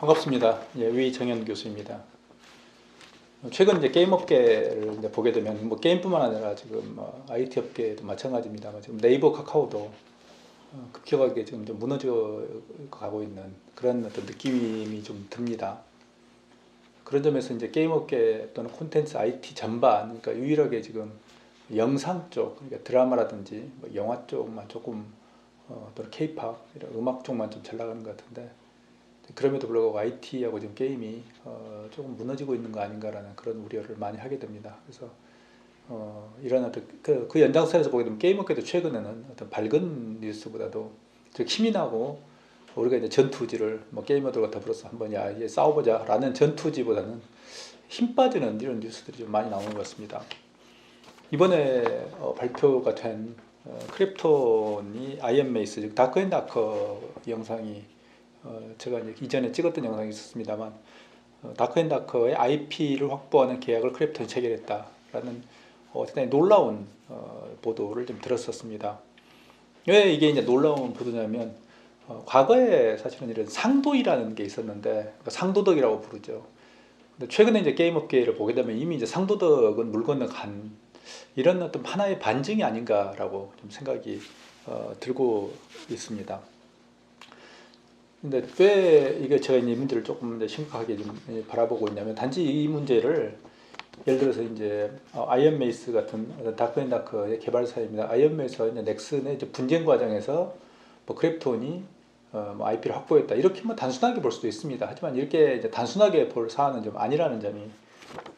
반갑습니다. 예, 위정현 교수입니다. 최근 이제 게임 업계를 이제 보게 되면 뭐 게임뿐만 아니라 지금 뭐 IT 업계도 마찬가지입니다만 지금 네이버 카카오도 어, 급격하게 지금 좀 무너져 가고 있는 그런 어떤 느낌이 좀 듭니다. 그런 점에서 이제 게임 업계 또는 콘텐츠 IT 전반 그러니까 유일하게 지금 영상 쪽 그러니까 드라마라든지 뭐 영화 쪽만 조금 어, 또는 케이팝 이런 음악 쪽만 좀 잘 나가는 것 같은데 그럼에도 불구하고 IT하고 지금 게임이 어, 조금 무너지고 있는 거 아닌가라는 그런 우려를 많이 하게 됩니다. 그래서 어, 이런 어떤 그, 그 연장선에서 보게 되면 게임 업계도 최근에는 어떤 밝은 뉴스보다도 즉 힘이 나고 우리가 이제 전투지를 뭐 게이머들과 더불어서 한번 야 이제 싸워보자라는 전투지보다는 힘 빠지는 이런 뉴스들이 좀 많이 나오는 것 같습니다. 이번에 어, 발표가 된 어, 크립톤이 아이언메이스 즉 다크앤다커 영상이 어, 제가 이제 이전에 찍었던 영상이 있었습니다만 어, 다크앤다커의 IP를 확보하는 계약을 크립톤이 체결했다라는 어, 대단히 놀라운 어, 보도를 좀 들었었습니다. 왜 이게 이제 놀라운 보도냐면 어, 과거에 사실은 이런 상도이라는 게 있었는데 그러니까 상도덕이라고 부르죠. 근데 최근에 이제 게임 업계를 보게 되면 이미 이제 상도덕은 물 건너간 이런 어떤 하나의 반증이 아닌가라고 좀 생각이 어, 들고 있습니다. 근데 왜 이게 제가 이 문제를 조금 더 심각하게 좀 바라보고 있냐면 단지 이 문제를 예를 들어서 이제 어, 아이언 메이스 같은 다크앤다크의 개발사입니다. 아이언 메이스와 이제 넥슨의 이제 분쟁 과정에서 뭐 크립톤이 어, 뭐 IP를 확보했다 이렇게 뭐 단순하게 볼 수도 있습니다. 하지만 이렇게 이제 단순하게 볼 사안은 좀 아니라는 점이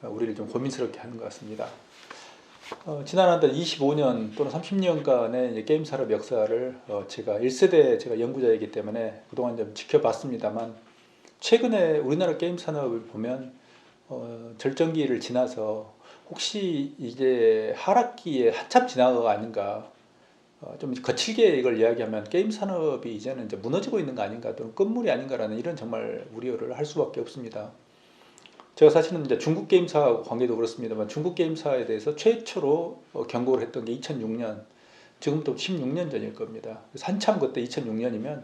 어, 우리를 좀 고민스럽게 하는 것 같습니다. 어, 지난 한 25년 또는 30년간의 이제 게임 산업 역사를 어, 제가 1세대 제가 연구자이기 때문에 그동안 좀 지켜봤습니다만 최근에 우리나라 게임 산업을 보면 어, 절정기를 지나서 혹시 이제 하락기에 한참 지나가가 아닌가 어, 좀 거칠게 이걸 이야기하면 게임 산업이 이제는 이제 무너지고 있는 거 아닌가 또는 끝물이 아닌가라는 이런 정말 우려를 할 수밖에 없습니다. 제가 사실은 이제 중국 게임사 관계도 그렇습니다만 중국 게임사에 대해서 최초로 어, 경고를 했던 게 2006년 지금부터 16년 전일 겁니다. 한참 그때 2006년이면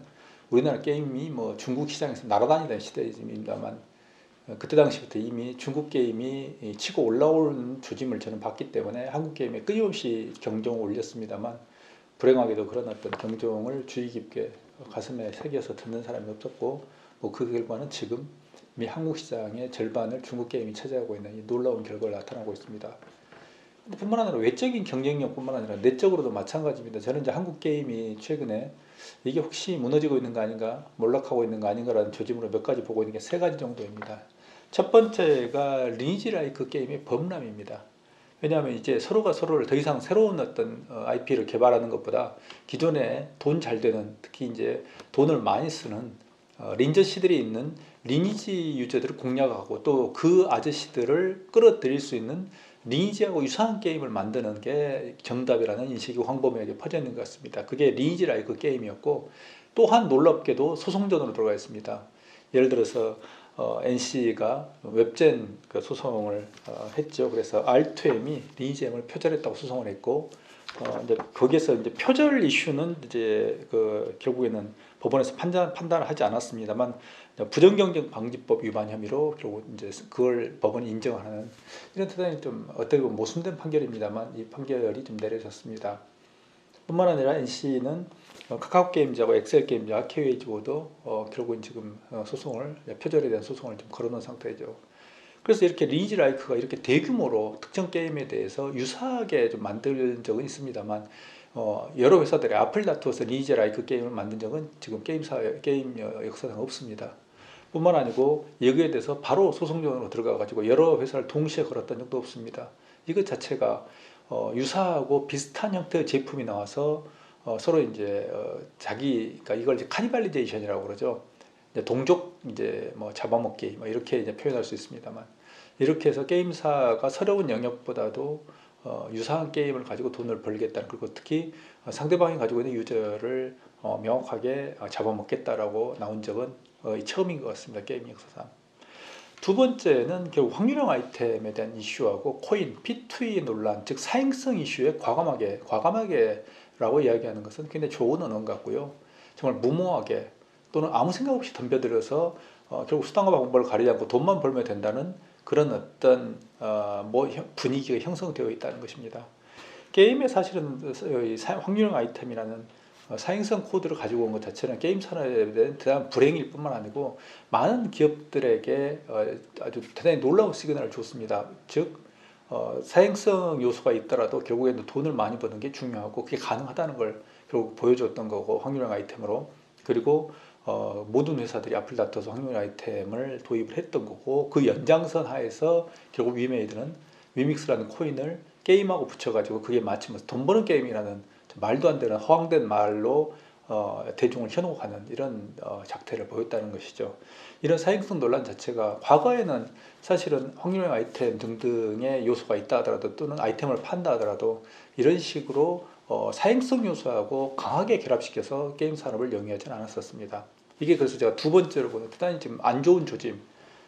우리나라 게임이 뭐 중국 시장에서 날아다니던 시대입니다만 어, 그때 당시부터 이미 중국 게임이 치고 올라오는 조짐을 저는 봤기 때문에 한국 게임에 끊임없이 경종을 올렸습니다만 불행하게도 그런 어떤 경종을 주의 깊게 가슴에 새겨서 듣는 사람이 없었고 뭐 그 결과는 지금 미 한국 시장의 절반을 중국 게임이 차지하고 있는 이 놀라운 결과를 나타나고 있습니다. 뿐만 아니라 외적인 경쟁력뿐만 아니라 내적으로도 마찬가지입니다. 저는 이제 한국 게임이 최근에 이게 혹시 무너지고 있는 거 아닌가, 몰락하고 있는 거 아닌가라는 조짐으로 몇 가지 보고 있는 게 세 가지 정도입니다. 첫 번째가 리니지 라이크 게임의 범람입니다. 왜냐하면 이제 서로가 서로를 더 이상 새로운 어떤 IP를 개발하는 것보다 기존에 돈 잘 되는 특히 이제 돈을 많이 쓰는 어, 린저씨들이 있는 리니지 유저들을 공략하고 또 그 아저씨들을 끌어들일 수 있는 리니지하고 유사한 게임을 만드는 게 정답이라는 인식이 황범위하게 퍼져 있는 것 같습니다. 그게 리니지 라이크 게임이었고 또한 놀랍게도 소송전으로 들어가 있습니다. 예를 들어서 어, NC가 웹젠 그 소송을 어, 했죠. 그래서 R2M이 리니지M을 표절했다고 소송을 했고 어, 이제 거기에서 이제 표절 이슈는 이제 그 결국에는 법원에서 판단 판단을 하지 않았습니다만 부정경쟁 방지법 위반 혐의로 결국 이제 그걸 법원이 인정하는 이런 대단히 좀 어떻게 보면 모순된 판결입니다만 이 판결이 좀 내려졌습니다. 뿐만 아니라 NC는 어, 카카오 게임즈하고 엑셀 게임즈와 KWH보도 어, 결국은 지금 어, 소송을 표절에 대한 소송을 좀 걸어놓은 상태죠. 그래서 이렇게 리니지 라이크가 이렇게 대규모로 특정 게임에 대해서 유사하게 좀 만든 적은 있습니다만 어, 여러 회사들이 앞을 다투어서 리니지 라이크 게임을 만든 적은 지금 게임 사 게임 역사상 없습니다. 뿐만 아니고 여기에 대해서 바로 소송전으로 들어가 가지고 여러 회사를 동시에 걸었던 적도 없습니다. 이것 자체가 어, 유사하고 비슷한 형태의 제품이 나와서 어, 서로 이제 어, 자기 그러니까 이걸 이제 카니발리제이션이라고 그러죠. 이제 동족 이제 뭐 잡아먹기 뭐 이렇게 이제 표현할 수 있습니다만 이렇게 해서 게임사가 새로운 영역보다도 어, 유사한 게임을 가지고 돈을 벌겠다는 그리고 특히 어, 상대방이 가지고 있는 유저를 어, 명확하게 어, 잡아먹겠다라고 나온 적은 어, 처음인 것 같습니다. 게임 역사상. 두 번째는 결국 확률형 아이템에 대한 이슈하고 코인, P2E 논란, 즉 사행성 이슈에 과감하게, 과감하게라고 이야기하는 것은 굉장히 좋은 언어 같고요. 정말 무모하게 또는 아무 생각 없이 덤벼들어서 어, 결국 수단과 방법을 가리지 않고 돈만 벌면 된다는 그런 어떤 어, 뭐 형- 분위기가 형성되어 있다는 것입니다. 게임에 사실은 이 사- 확률형 아이템이라는 어, 사행성 코드를 가지고 온 것 자체는 게임 산업에 대한 불행일 뿐만 아니고 많은 기업들에게 어, 아주 대단히 놀라운 시그널을 줬습니다. 즉 어, 사행성 요소가 있더라도 결국에는 돈을 많이 버는 게 중요하고 그게 가능하다는 걸 결국 보여줬던 거고 확률형 아이템으로 그리고 어, 모든 회사들이 앞을 다퉈서 확률형 아이템을 도입을 했던 거고 그 연장선 하에서 결국 위메이드는 위믹스라는 코인을 게임하고 붙여가지고 그게 마치 뭐돈 버는 게임이라는 좀 말도 안 되는 허황된 말로 어, 대중을 현혹하는 이런 어, 작태를 보였다는 것이죠. 이런 사행성 논란 자체가 과거에는 사실은 확률형 아이템 등등의 요소가 있다 하더라도 또는 아이템을 판다 하더라도 이런 식으로 어, 사행성 요소하고 강하게 결합시켜서 게임 산업을 영위하지는 않았었습니다. 이게 그래서 제가 두 번째로 보는 대단히 지금 안 좋은 조짐,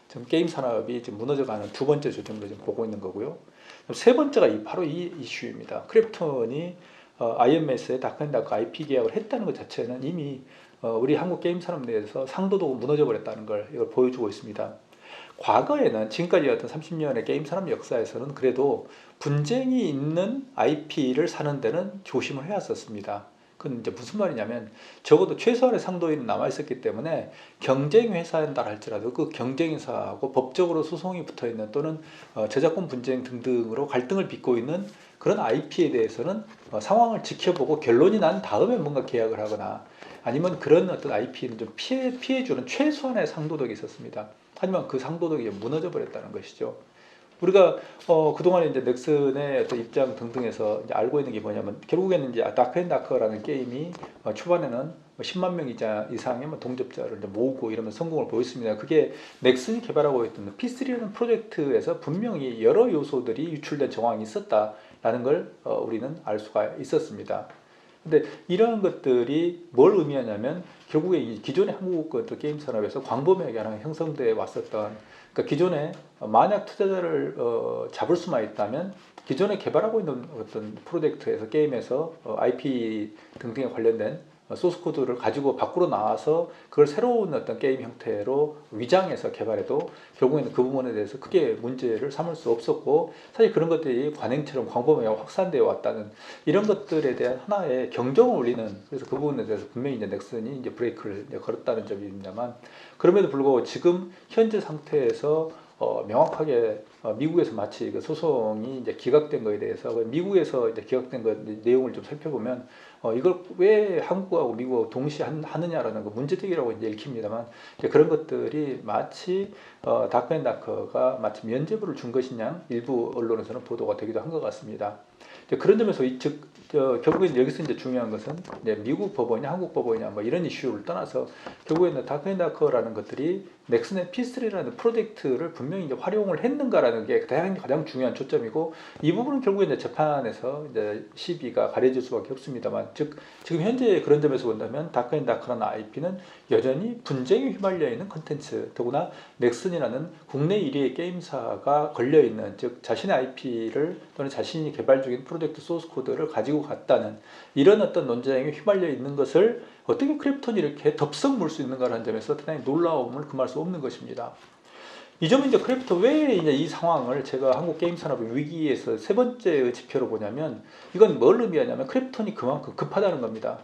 지금 게임 산업이 지금 무너져가는 두 번째 조짐으로 지금 보고 있는 거고요. 세 번째가 이- 바로 이 이슈입니다. 크래프톤이 어, IMS에 다크앤다크 IP 계약을 했다는 것 자체는 이미 어, 우리 한국 게임 산업 내에서 상도도 무너져 버렸다는 걸 이걸 보여주고 있습니다. 과거에는 지금까지 어떤 30년의 게임 산업 역사에서는 그래도 분쟁이 있는 IP를 사는 데는 조심을 해왔었습니다. 그건 이제 무슨 말이냐면 적어도 최소한의 상도인은 남아 있었기 때문에 경쟁 회사인다 할지라도 그 경쟁 회사하고 법적으로 소송이 붙어 있는 또는 어, 저작권 분쟁 등등으로 갈등을 빚고 있는 그런 IP에 대해서는 어, 상황을 지켜보고 결론이 난 다음에 뭔가 계약을 하거나 아니면 그런 어떤 IP는 좀 피해 피해주는 최소한의 상도덕이 있었습니다. 하지만 그 상도덕이 무너져 버렸다는 것이죠. 우리가 어, 그동안에 이제 넥슨의 어떤 입장 등등에서 이제 알고 있는 게 뭐냐면 결국에는 이제 다크앤다크라는 게임이 어, 초반에는 뭐 10만 명 이자 이상의 뭐 동접자를 모으고 이러면 성공을 보였습니다. 그게 넥슨이 개발하고 있던 P3라는 프로젝트에서 분명히 여러 요소들이 유출된 정황이 있었다라는 걸 어, 우리는 알 수가 있었습니다. 근데 이런 것들이 뭘 의미하냐면 결국에 이 기존의 한국 그 어떤 게임 산업에서 광범위하게 하나 형성돼 왔었던 그러니까 기존에 만약 투자자를 어, 잡을 수만 있다면 기존에 개발하고 있는 어떤 프로젝트에서 게임에서 어, IP 등등에 관련된 어, 소스 코드를 가지고 밖으로 나와서 그걸 새로운 어떤 게임 형태로 위장해서 개발해도 결국에는 그 부분에 대해서 크게 문제를 삼을 수 없었고 사실 그런 것들이 관행처럼 광범위하게 확산되어 왔다는 이런 것들에 대한 하나의 경종을 울리는 그래서 그 부분에 대해서 분명히 이제 넥슨이 이제 브레이크를 이제 걸었다는 점입니다만 그럼에도 불구하고 지금 현재 상태에서 어, 명확하게 어, 미국에서 마치 그 소송이 이제 기각된 거에 대해서 그 미국에서 이제 기각된 거 내용을 좀 살펴보면 어, 이걸 왜 한국하고 미국하고 동시에 한- 하느냐라는 그 문제제기라고 이제 읽힙니다만 이제 그런 것들이 마치 어, 다크앤다크가 마치 면죄부를 준 것이냐 일부 언론에서는 보도가 되기도 한 것 같습니다. 그런 점에서 이, 즉 저, 결국엔 여기서 이제 중요한 것은 이제 미국 법원이냐 한국 법원이냐 뭐 이런 이슈를 떠나서 결국에는 다크앤다크라는 것들이 넥슨의 P3라는 프로젝트를 분명히 이제 활용을 했는가라는 게 가장 가장 중요한 초점이고 이 부분은 결국에 이제 재판에서 이제 시비가 가려질 수밖에 없습니다만 즉 지금 현재 그런 점에서 본다면 다크앤다크라는 IP는 여전히 분쟁에 휘말려 있는 컨텐츠 더구나 넥슨이라는 국내 1위의 게임사가 걸려 있는 즉 자신의 IP를 또는 자신이 개발 중인 프로젝트 소스 코드를 가지고 갔다는 이런 어떤 논쟁에 휘말려 있는 것을 어떻게 크립톤이 이렇게 덥석 물 수 있는가라는 점에서 대단히 놀라움을 금할 수 없는 것입니다. 이 점은 이제 크래프트 왜 이제 이 상황을 제가 한국 게임 산업의 위기에서 세 번째 지표로 보냐면 이건 뭘 의미하냐면 크래프톤이 그만큼 급하다는 겁니다.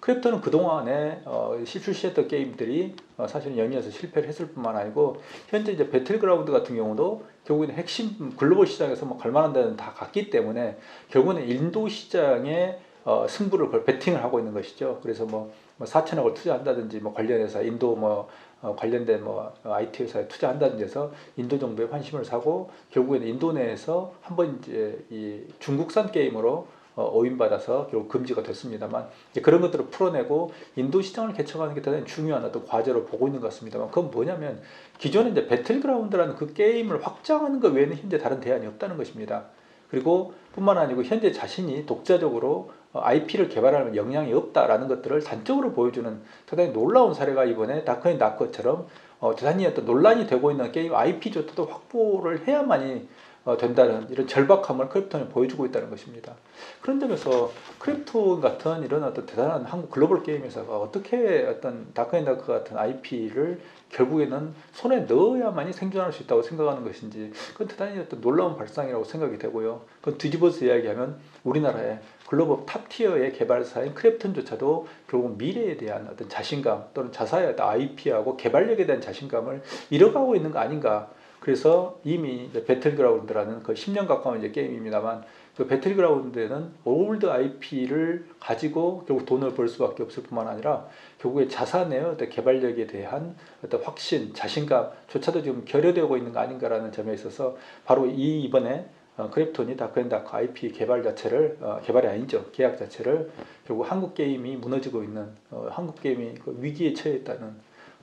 크래프톤은 그동안에 어, 시- 출시했던 게임들이 어, 사실은 연이어서 실패를 했을 뿐만 아니고 현재 이제 배틀그라운드 같은 경우도 결국에는 핵심 글로벌 시장에서 뭐 갈만한 데는 다 갔기 때문에 결국에는 인도 시장에 어, 승부를 걸 베팅을 하고 있는 것이죠. 그래서 뭐, 뭐 4천억을 투자한다든지 뭐 관련해서 인도 뭐 어, 관련된 뭐 IT 회사에 투자한다든지 해서 인도 정부에 관심을 사고 결국에는 인도 내에서 한번 이제 이 중국산 게임으로 어, 오인받아서 결국 금지가 됐습니다만 이제 그런 것들을 풀어내고 인도 시장을 개척하는 게 대단히 중요한 어떤 과제로 보고 있는 것 같습니다만 그건 뭐냐면 기존에 이제 배틀그라운드라는 그 게임을 확장하는 것 외에는 현재 다른 대안이 없다는 것입니다. 그리고 뿐만 아니고 현재 자신이 독자적으로 IP를 개발하는 역량이 없다라는 것들을 단적으로 보여주는 대단히 놀라운 사례가 이번에 다크앤 다크처럼 어, 대단히 어떤 논란이 되고 있는 게임 IP조차도 확보를 해야만이 어, 된다는 이런 절박함을 크립톤이 보여주고 있다는 것입니다. 그런 점에서 크립톤 같은 이런 어떤 대단한 한국 글로벌 게임 회사가 어떻게 어떤 다크앤다크 같은 IP를 결국에는 손에 넣어야만이 생존할 수 있다고 생각하는 것인지 그건 대단히 어떤 놀라운 발상이라고 생각이 되고요. 그건 뒤집어서 이야기하면 우리나라의 글로벌 탑 티어의 개발사인 크래프톤조차도 결국 미래에 대한 어떤 자신감 또는 자사의 IP하고 개발력에 대한 자신감을 잃어가고 있는 거 아닌가. 그래서 이미 배틀그라운드라는 그 10년 가까운 이제 게임입니다만 그 배틀그라운드에는 올드 IP를 가지고 결국 돈을 벌 수밖에 없을 뿐만 아니라 결국에 자산의 어떤 개발력에 대한 어떤 확신, 자신감조차도 지금 결여되고 있는 거 아닌가라는 점에 있어서 바로 이 이번에 어, 크립톤이 다크앤다크 IP 개발 자체를 어, 개발이 아니죠 계약 자체를 결국 한국 게임이 무너지고 있는 어, 한국 게임이 그 위기에 처해 있다는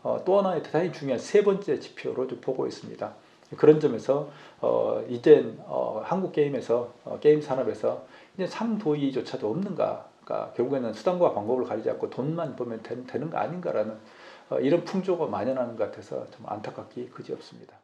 어, 또 하나의 대단히 중요한 세 번째 지표로 좀 보고 있습니다. 그런 점에서 어, 이젠 어, 한국 게임에서 어, 게임 산업에서 이제 상도의조차도 없는가? 그러니까 결국에는 수단과 방법을 가리지 않고 돈만 보면 되, 되는 거 아닌가라는 어, 이런 풍조가 만연하는 것 같아서 좀 안타깝기 그지 없습니다.